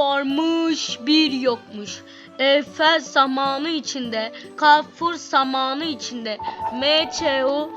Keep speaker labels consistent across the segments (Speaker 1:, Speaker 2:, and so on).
Speaker 1: varmış bir yokmuş. Eiffel zamanı içinde, Carrefour zamanı içinde, MCO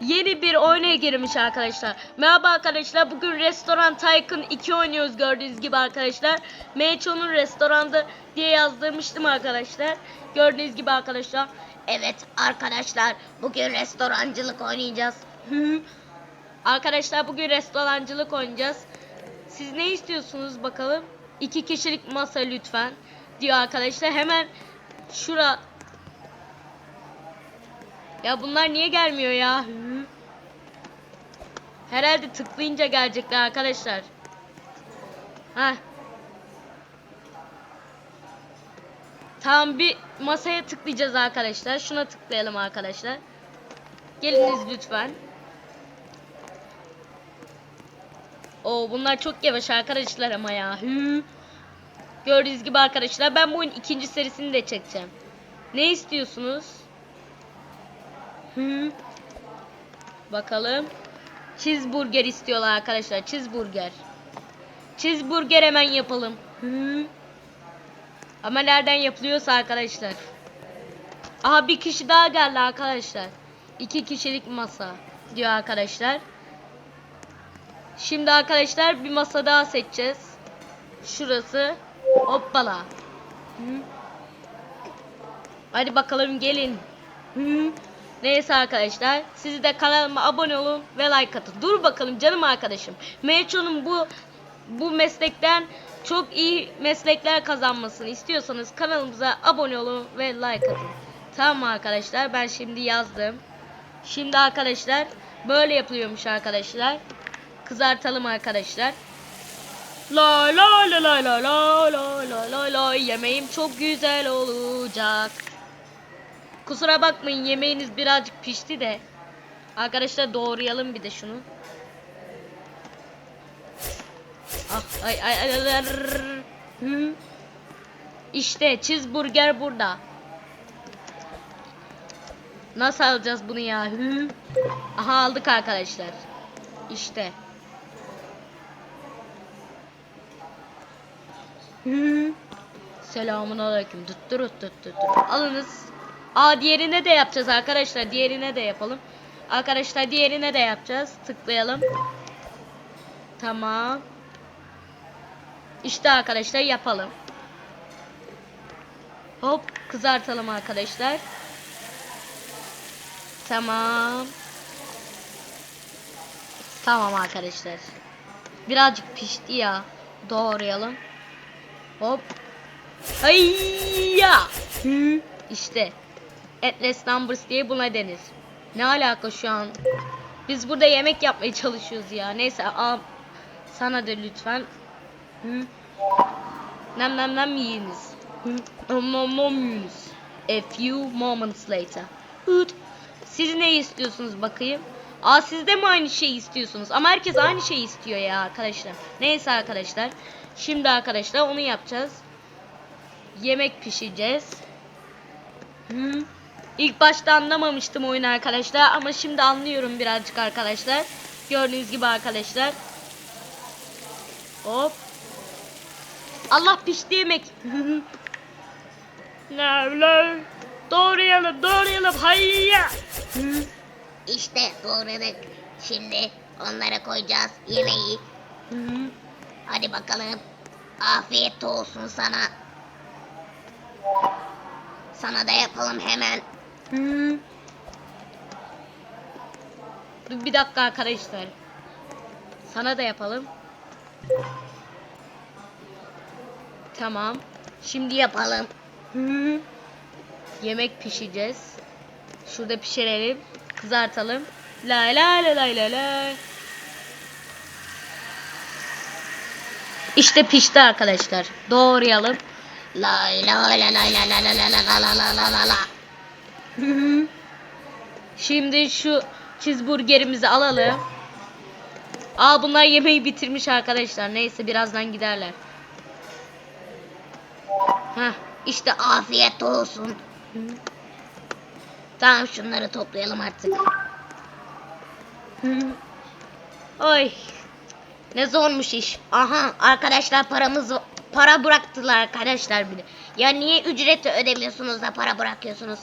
Speaker 1: yeni bir oyuna girmiş arkadaşlar. Merhaba arkadaşlar. Bugün Restoran Tycoon 2 oynuyoruz gördüğünüz gibi arkadaşlar. MCO'nun restoranda diye yazdırmıştım arkadaşlar. Gördüğünüz gibi arkadaşlar.
Speaker 2: Evet arkadaşlar bugün restorancılık oynayacağız.
Speaker 1: Arkadaşlar bugün restorancılık oynayacağız. Siz ne istiyorsunuz bakalım? İki kişilik masa lütfen diyor arkadaşlar. Hemen şura. Ya bunlar niye gelmiyor ya? Herhalde tıklayınca gelecekler arkadaşlar. Ha. Tamam bir masaya tıklayacağız arkadaşlar. Şuna tıklayalım arkadaşlar. Geliniz lütfen. Oo bunlar çok yavaş arkadaşlar ama ya. Hü. Gördüğünüz gibi arkadaşlar ben bu oyunun ikinci serisini de çekeceğim. Ne istiyorsunuz? Hı. Bakalım. Cheeseburger istiyorlar arkadaşlar. Cheeseburger. Cheeseburger hemen yapalım. Hı. Ama nereden yapılıyorsa arkadaşlar. Aha bir kişi daha geldi arkadaşlar. İki kişilik masa diyor arkadaşlar. Şimdi arkadaşlar bir masa daha seçeceğiz. Şurası. Hoppala. Hı. Hadi bakalım gelin. Hı. Neyse arkadaşlar. Siz de kanalıma abone olun ve like atın. Dur bakalım canım arkadaşım. Meço'nun bu bu meslekten çok iyi meslekler kazanmasını istiyorsanız kanalımıza abone olun ve like atın. Tamam arkadaşlar ben şimdi yazdım. Şimdi arkadaşlar böyle yapılıyormuş arkadaşlar. Kızartalım arkadaşlar. La la la la la la la la la la yemeğim çok güzel olacak. Kusura bakmayın yemeğiniz birazcık pişti de. Arkadaşlar doğrayalım bir de şunu. Ah ay ay ay. ay, ay. Hı. İşte cheeseburger burada. Nasıl alacağız bunu ya? Hı. Aha aldık arkadaşlar. İşte. Selamun aleyküm. Tutturut tutturut. Alınız. Aa diğerine de yapacağız arkadaşlar. Diğerine de yapalım. Arkadaşlar diğerine de yapacağız. Tıklayalım. Tamam. İşte arkadaşlar yapalım. Hop kızartalım arkadaşlar. Tamam. Tamam arkadaşlar. Birazcık pişti ya. Doğrayalım. Hop. Hayya. Hı. İşte. Atlas Numbers diye buna denir. Ne alaka şu an? Biz burada yemek yapmaya çalışıyoruz ya. Neyse al. Sana da lütfen. Hı. Nem nem nem yiyiniz. Nom nom yiyiniz. A few moments later. Siz ne istiyorsunuz bakayım? Aa siz de mi aynı şeyi istiyorsunuz? Ama herkes aynı şeyi istiyor ya arkadaşlar. Neyse arkadaşlar. Şimdi arkadaşlar onu yapacağız. Yemek pişireceğiz. Hı. İlk başta anlamamıştım oyunu arkadaşlar ama şimdi anlıyorum birazcık arkadaşlar. Gördüğünüz gibi arkadaşlar. Hop. Allah pişti yemek. Nerler? Doğrayalım, doğrayalım. Hayya.
Speaker 2: İşte doğradık. Şimdi onlara koyacağız yemeği.
Speaker 1: Hı.
Speaker 2: Hadi bakalım. Afiyet olsun sana. Sana da yapalım hemen.
Speaker 1: Hı. Dur bir dakika arkadaşlar. Sana da yapalım. Tamam.
Speaker 2: Şimdi yapalım.
Speaker 1: Hı. Yemek pişireceğiz. Şurada pişirelim. Kızartalım. La la la la la la. İşte pişti arkadaşlar. Doğrayalım.
Speaker 2: Lay lay lay lay lay lay lay lay lay lay lay lay lay.
Speaker 1: Şimdi şu cheeseburgerimizi alalım. Aa bunlar yemeği bitirmiş arkadaşlar. Neyse birazdan giderler. Heh.
Speaker 2: İşte afiyet olsun. Tamam şunları toplayalım artık.
Speaker 1: Ay.
Speaker 2: Ne zormuş iş. Aha arkadaşlar paramız para bıraktılar arkadaşlar bile. Ya niye ücreti ödemiyorsunuz da para bırakıyorsunuz?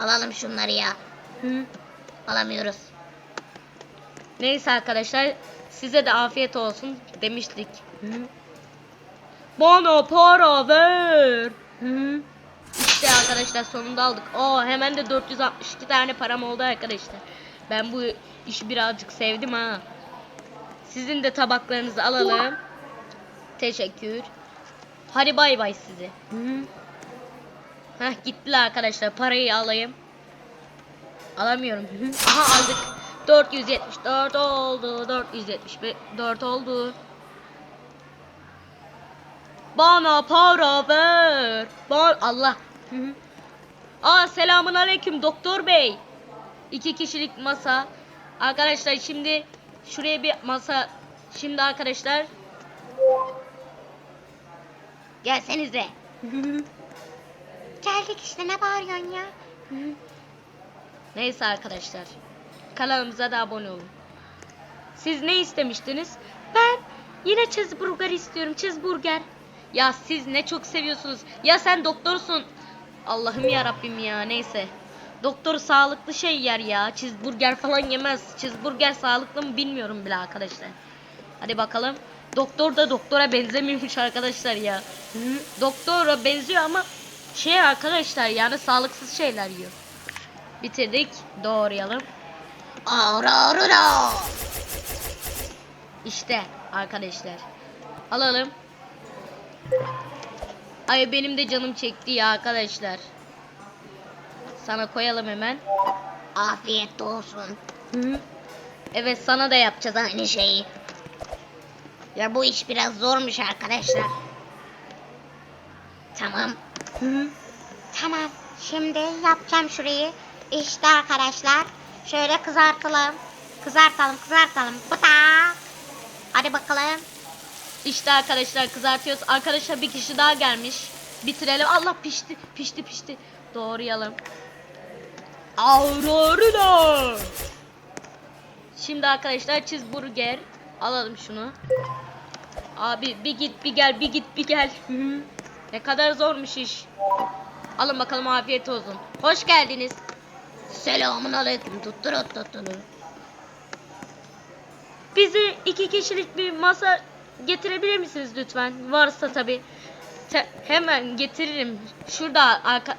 Speaker 2: Alalım şunları ya.
Speaker 1: Hı.
Speaker 2: Alamıyoruz.
Speaker 1: Neyse arkadaşlar size de afiyet olsun demiştik. Hı. Bana para ver. Hı. İşte arkadaşlar sonunda aldık. Oo hemen de 462 tane param oldu arkadaşlar. Ben bu işi birazcık sevdim ha. Sizin de tabaklarınızı alalım. Teşekkür. Hadi bay bay size. Heh gittiler arkadaşlar. Parayı alayım. Alamıyorum. Aha aldık. 474 oldu. 474 oldu. Bana para ver. Ba Allah. Aa selamun aleyküm doktor bey. İki kişilik masa. Arkadaşlar şimdi şuraya bir masa. Şimdi arkadaşlar.
Speaker 2: Gelsenize. Geldik işte ne bağırıyorsun ya?
Speaker 1: Neyse arkadaşlar. Kanalımıza da abone olun. Siz ne istemiştiniz? Ben yine cheeseburger istiyorum. Cheeseburger. Ya siz ne çok seviyorsunuz. Ya sen doktorsun. Allah'ım ya Rabbim ya neyse. Doktor sağlıklı şey yer ya. Cheeseburger falan yemez. Cheeseburger sağlıklı mı bilmiyorum bile arkadaşlar. Hadi bakalım. Doktor da doktora benzemiyormuş arkadaşlar ya. Doktora benziyor ama şey arkadaşlar yani sağlıksız şeyler yiyor. Bitirdik. Doğrayalım. İşte arkadaşlar. Alalım. Ay benim de canım çekti ya arkadaşlar. Sana koyalım hemen.
Speaker 2: Afiyet olsun.
Speaker 1: Evet sana da yapacağız aynı
Speaker 2: şeyi. Ya bu iş biraz zormuş arkadaşlar. Tamam. Tamam. Şimdi yapacağım şurayı. İşte arkadaşlar. Şöyle kızartalım. Kızartalım, kızartalım. Bıtak. Hadi bakalım.
Speaker 1: İşte arkadaşlar kızartıyoruz. Arkadaşlar bir kişi daha gelmiş. Bitirelim. Allah pişti, pişti, pişti. Doğrayalım. Aurora. Şimdi arkadaşlar cheeseburger. Alalım şunu. Abi bir git bir gel bir git bir gel. ne kadar zormuş iş. Alın bakalım afiyet olsun. Hoş geldiniz.
Speaker 2: Selamun aleyküm. Tuttur tuttur.
Speaker 1: Bizi iki kişilik bir masa getirebilir misiniz lütfen? Varsa tabi. hemen getiririm. Şurada arka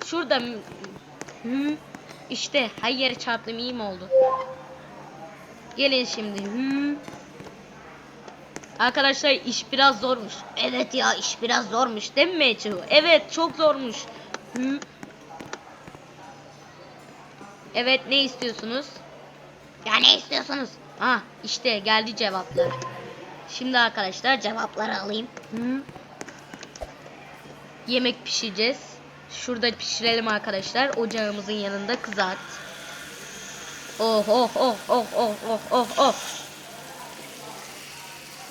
Speaker 1: şurada Hı. İşte her yere çarptım iyi mi oldu? Gelin şimdi. Hı. Arkadaşlar iş biraz zormuş.
Speaker 2: Evet ya iş biraz zormuş.
Speaker 1: Değil mi Meçhu? Evet çok zormuş. Hı. Evet ne istiyorsunuz?
Speaker 2: Ya ne istiyorsunuz?
Speaker 1: Ah işte geldi cevaplar. Şimdi arkadaşlar cevap
Speaker 2: Cevapları alayım.
Speaker 1: yemek pişireceğiz. Şurada pişirelim arkadaşlar. Ocağımızın yanında kızart. Oh oh oh oh oh oh oh oh.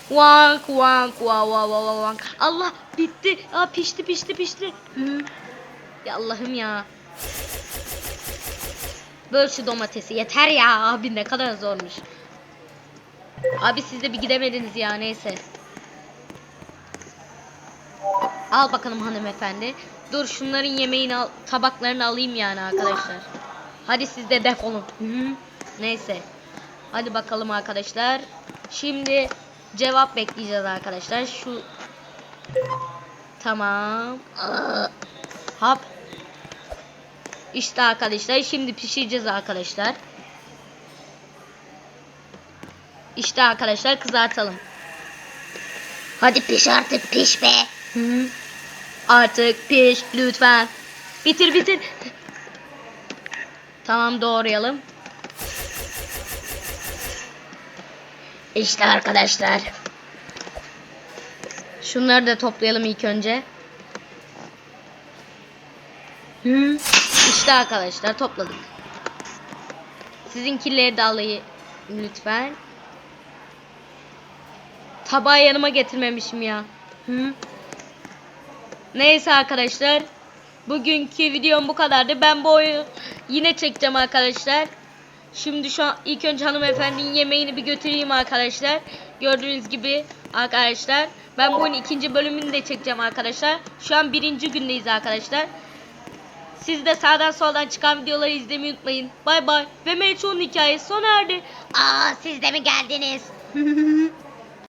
Speaker 1: Wank wank wa wa wa wa wank. Allah bitti. Aa pişti pişti pişti. Hı. Ya Allah'ım ya. Böl şu domatesi yeter ya abi ne kadar zormuş. Abi siz de bir gidemediniz ya neyse. Al bakalım hanımefendi. Dur şunların yemeğini al, tabaklarını alayım yani arkadaşlar. Hadi siz de defolun. Neyse. Hadi bakalım arkadaşlar. Şimdi cevap bekleyeceğiz arkadaşlar. Şu Tamam. Hop. İşte arkadaşlar şimdi pişireceğiz arkadaşlar. İşte arkadaşlar kızartalım.
Speaker 2: hadi piş artık piş be.
Speaker 1: Hı. Artık piş lütfen. Bitir bitir. Tamam doğrayalım.
Speaker 2: İşte arkadaşlar.
Speaker 1: Şunları da toplayalım ilk önce. Hı. İşte arkadaşlar topladık. Sizinkileri de alayım lütfen. Tabağı yanıma getirmemişim ya. Hı. Neyse arkadaşlar. Bugünkü videom bu kadardı. Ben bu oyunu yine çekeceğim arkadaşlar. Şimdi şu an ilk önce hanımefendinin yemeğini bir götüreyim arkadaşlar. Gördüğünüz gibi arkadaşlar Ben bu oyunun ikinci bölümünü de çekeceğim arkadaşlar. Şu an birinci gündeyiz arkadaşlar. Siz de sağdan soldan çıkan videoları izlemeyi unutmayın. Bay bay. Ve Melço'nun hikayesi sona erdi.
Speaker 2: Aa siz de mi geldiniz?